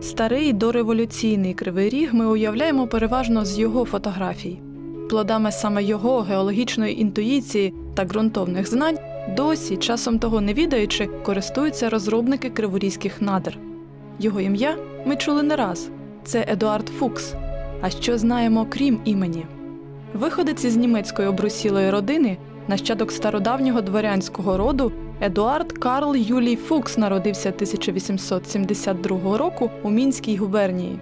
Старий дореволюційний кривий ріг ми уявляємо переважно з його фотографій. Плодами саме його геологічної інтуїції та ґрунтовних знань досі, часом того не відаючи, користуються розробники криворізьких надр. Його ім'я ми чули не раз це Едуард Фукс. А що знаємо крім імені? Виходець із німецької обрусілої родини, нащадок стародавнього дворянського роду, Едуард Карл Юлій Фукс народився 1872 року у Мінській губернії.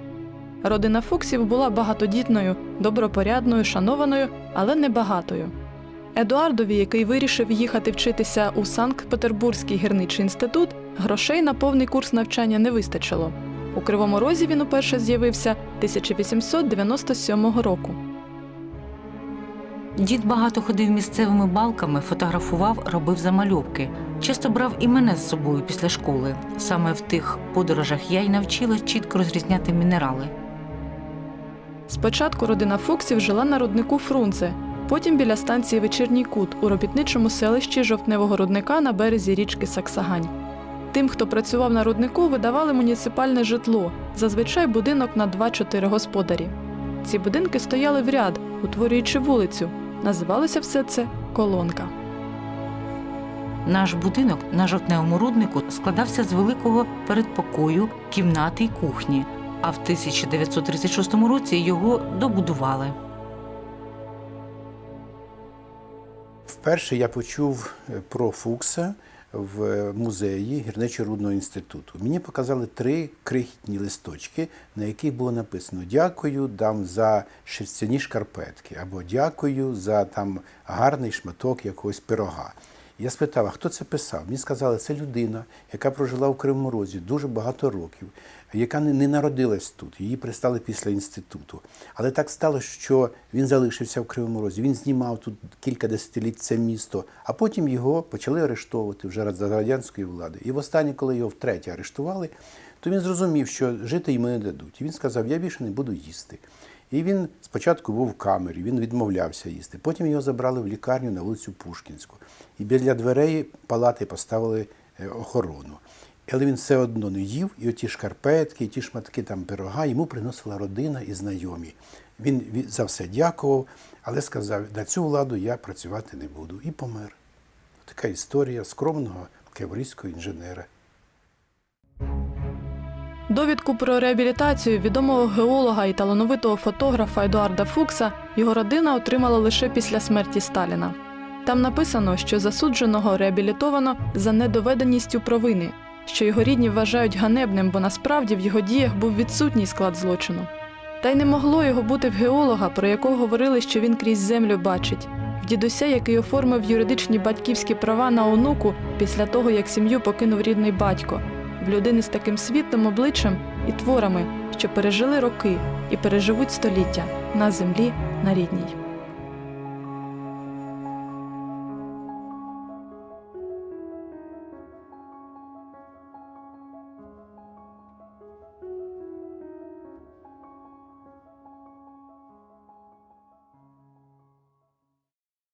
Родина Фуксів була багатодітною, добропорядною, шанованою, але не багатою. Едуардові, який вирішив їхати вчитися у Санкт-Петербурзький гірничий інститут, грошей на повний курс навчання не вистачило. У Кривому Розі він уперше з'явився 1897 року. Дід багато ходив місцевими балками, фотографував, робив замальовки. Часто брав і мене з собою після школи. Саме в тих подорожах я й навчилась чітко розрізняти мінерали. Спочатку родина Фуксів жила на руднику Фрунзе, потім біля станції Вечірній Кут у робітничому селищі жовтневого рудника на березі річки Саксагань. Тим, хто працював на руднику, видавали муніципальне житло, зазвичай будинок на 2-4 господарі. Ці будинки стояли в ряд, утворюючи вулицю. Називалося все це колонка. Наш будинок на жовтневому руднику складався з великого передпокою, кімнати й кухні. А в 1936 році його добудували. Вперше я почув е, про Фукса в музеї гірничо-рудного інституту. Мені показали три крихітні листочки, на яких було написано Дякую дам за шерстяні шкарпетки або дякую за там гарний шматок якогось пирога. Я спитав, а хто це писав? Мені сказали, це людина, яка прожила в Кривому Розі дуже багато років, яка не, народилась тут, її пристали після інституту. Але так сталося, що він залишився в Кривому Розі. Він знімав тут кілька десятиліть це місто, а потім його почали арештовувати вже за радянської влади. І востаннє, коли його втретє арештували, то він зрозумів, що жити йому не дадуть. І він сказав, я більше не буду їсти. І він спочатку був в камері, він відмовлявся їсти. Потім його забрали в лікарню на вулицю Пушкінську. І біля дверей палати поставили е, охорону. Але він все одно не їв, і оті шкарпетки, і ті шматки там пирога йому приносила родина і знайомі. Він ві- за все дякував, але сказав, на цю владу я працювати не буду. І помер. Така історія скромного криворізького інженера. Довідку про реабілітацію відомого геолога і талановитого фотографа Едуарда Фукса його родина отримала лише після смерті Сталіна. Там написано, що засудженого реабілітовано за недоведеністю провини, що його рідні вважають ганебним, бо насправді в його діях був відсутній склад злочину. Та й не могло його бути в геолога, про якого говорили, що він крізь землю бачить, в дідуся, який оформив юридичні батьківські права на онуку після того, як сім'ю покинув рідний батько, в людини з таким світлим обличчям і творами, що пережили роки і переживуть століття на землі, на рідній.